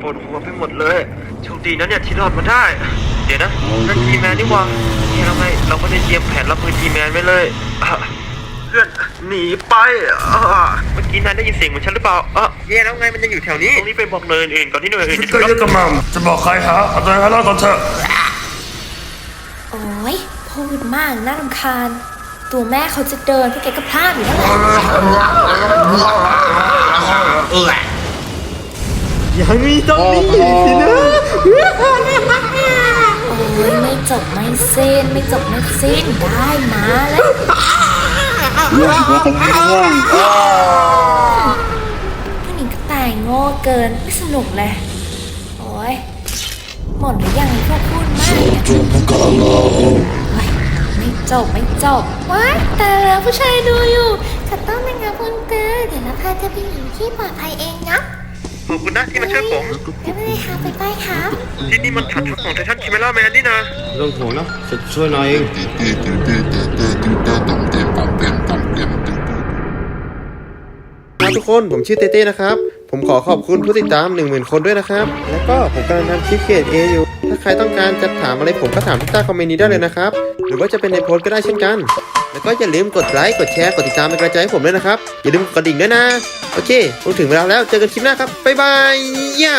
ปวดหัวไปหมดเลยโชคดีนะเนี่ยที่รอดมาได้ เดี๋ยวนะนั่นทีแมนนี่หว่าเนี่ยเราไงเราไม่ได้เตรียมแผนรับมือทีแมนไว้เลยอะเพื่อนหนีไปอะเมื่อกี้นายได้ยินเสียงเหมือนฉันหรือเปล่าอะแย่แล้วไงมันยังอยู่แถวนี้ตรงนี้ไปบอกหน่วยอื่นๆก่อนที่หน่วยอื่นชุดจะก็รับยึดกำมังจะบอกใครหาเอาตัวให้รอดก่อนเถอะโอ้ยพูดมากน่ารำคาญ ตัวแม่เขาจะเดินพวกแกก็พลาดอยู่แล้วแหละ ยังมีตรงนี้สินะโอ้ยไม่จบไม่สิ้นไม่จบไม่สิ้นได้มาแล้วผู้หญิงก็ต่งโง่เกินไม่สนุกเลย โอ้ยหมดหรือยังพวกพูดมากเนี่ยเฮ้ยไม่จบไม่จบว้าแต่แล้วผู้ชายดูอยู่ขอต้องเป็นกับคุณเตอเดี๋ยวเราพาเธอไปอยู่ที่ปลอดภัยเองนะ ขอบคุณนะที่มาช่วยผม ไม่เป็นไรค่ะไปไปครับที่นี่มันถัดทักของไททันคิเมล่าแมนนี่นะเรื่องห่วงนะจะช่วยนายเอง ครับทุกคนผมชื่อเต้เต้นะครับ ผมขอขอบคุณผู้ติดตาม 10,000 คนด้วยนะครับ แล้วก็ผมกำลังทำคลิปเกรดเออยู่ ถ้าใครต้องการจะถามอะไรผมก็ถามที่ใต้คอมเมนต์นี้ได้เลยนะครับ หรือว่าจะเป็นในโพสต์ก็ได้เช่นกัน แล้วก็อย่าลืมกดไลค์กดแชร์กดติดตามเป็นกำลังใจให้ผมด้วยนะครับอย่าลืมกดกระดิ่งด้วยนะ โอเคคงถึงเวลาแล้ว เจอกันคลิปหน้าครับ บ๊ายบายย่า